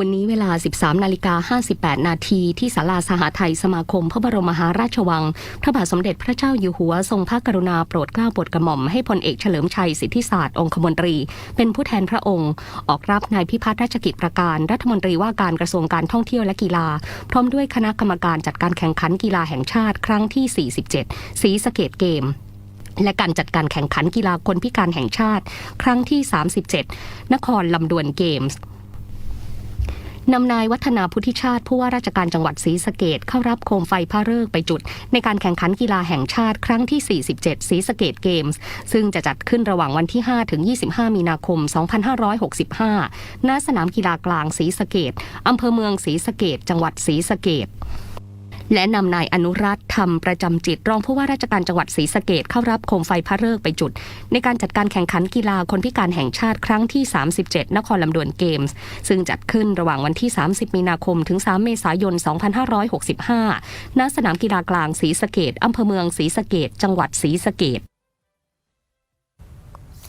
วันนี้เวลา 13 นาฬิกา 58 นาทีที่ศาลาสหไทยสมาคม พระบรมมหาราชวัง พระบาทสมเด็จพระเจ้าอยู่หัว ทรงพระกรุณาโปรดเกล้าโปรดกระหม่อมให้พลเอกเฉลิมชัยสิทธิศาสตร์องคมนตรี เป็นผู้แทนพระองค์ ออกรับนายพิพัฒน์ราชกิจประการรัฐมนตรีว่าการกระทรวงการท่องเที่ยวและกีฬา พร้อมด้วยคณะกรรมการจัดการแข่งขันกีฬาแห่งชาติครั้งที่ 47 สีสเกตเกมและการจัดการแข่งขันกีฬาคนพิการแห่งชาติ ครั้งที่ 37 นครลำดวนเกมส์ นำนายวัฒนาพุทธิชาติ ผู้ว่าราชการจังหวัดศรีสะเกดเข้ารับโคมไฟพระฤกษ์ไปจุด ในการแข่งขันกีฬาแห่งชาติครั้งที่ 47ศรีสะเกดเกมส์ซึ่งจะจัดขึ้นระหว่างวันที่ 5 ถึง 25 มีนาคม 2565 ณ สนามกีฬากลางศรีสะเกดอำเภอเมืองศรีสะเกดจังหวัดศรีสะเกด และนำนายอนุรัตน์ธรรมประจำจิต รองผู้ว่าราชการจังหวัดศรีสะเกดเข้ารับโคมไฟพระเลิกไปจุด ในการจัดการแข่งขันกีฬาคนพิการแห่งชาติครั้งที่ 37 นครลำดวนเกมส์ ซึ่งจัดขึ้นระหว่างวันที่ 30 มีนาคม ถึง 3 เมษายน 2565 ณ สนามกีฬากลางศรีสะเกดอำเภอเมืองศรีสะเกดจังหวัดศรีสะเกด